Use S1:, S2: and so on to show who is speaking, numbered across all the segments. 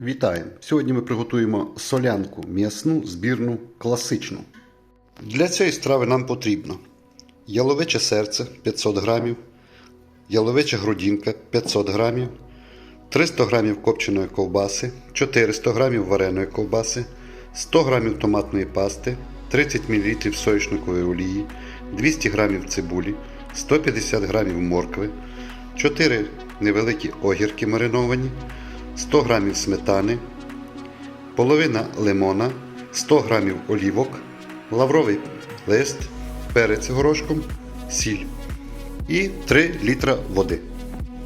S1: Вітаємо! Сьогодні ми приготуємо солянку м'ясну, збірну, класичну. Для цієї страви нам потрібно яловиче серце 500 грамів, яловича грудинка 500 грамів, 300 грамів копченої ковбаси, 400 грамів вареної ковбаси, 100 грамів томатної пасти, 30 мл соняшникової олії, 200 грамів цибулі, 150 грамів моркви, 4 невеликі огірки мариновані, 100 грамів сметани, половина лимона, 100 грамів олівок, лавровий лист, перець горошком, сіль і 3 літра води.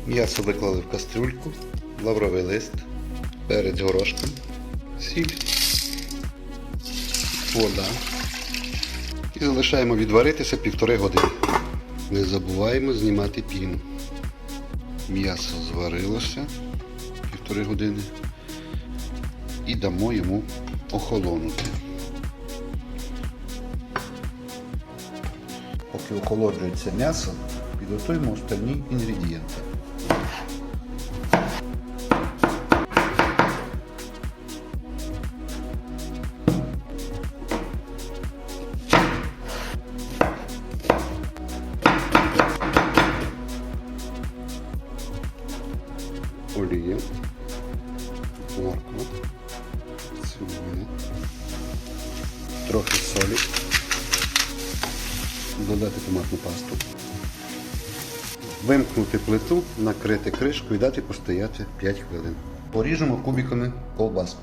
S1: М'ясо виклали в кастрюльку, лавровий лист, перець горошком, сіль, вода. І залишаємо відваритися півтори години. Не забуваємо знімати піну. М'ясо зварилося півтори години і дамо йому охолонути. Поки охолоджується м'ясо, підготуємо остальні інгредієнти. Олія, морква, цибуля, трохи солі, додати томатну пасту, вимкнути плиту, накрити кришку і дати постояти 5 хвилин. Поріжемо кубиками ковбаску.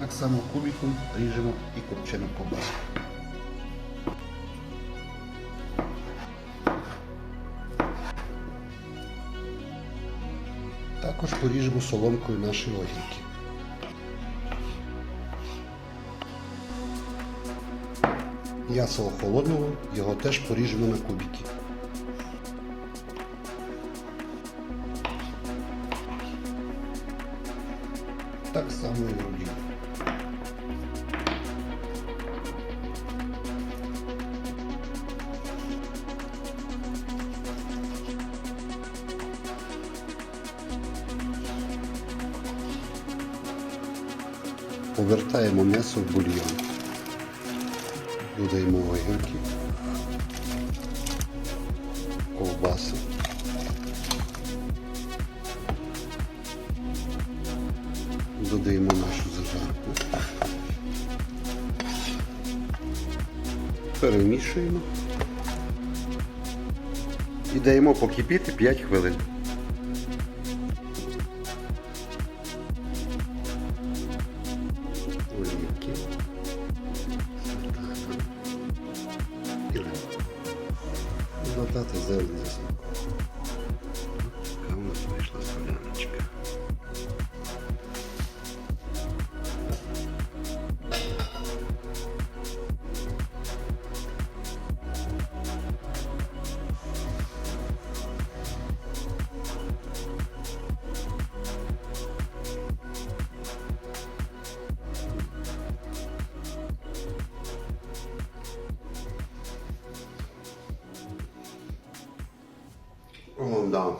S1: Так само кубиком ріжемо і копчену ковбаску. Також поріжемо соломкою наші огірки. М'ясо охолонуло, його теж поріжемо на кубики. Так само і робимо. Повертаємо м'ясо в бульйон. Додаємо огірки, ковбаси. Додаємо нашу зажарку. Перемішуємо і даємо покипіти 5 хвилин. І додати from abdom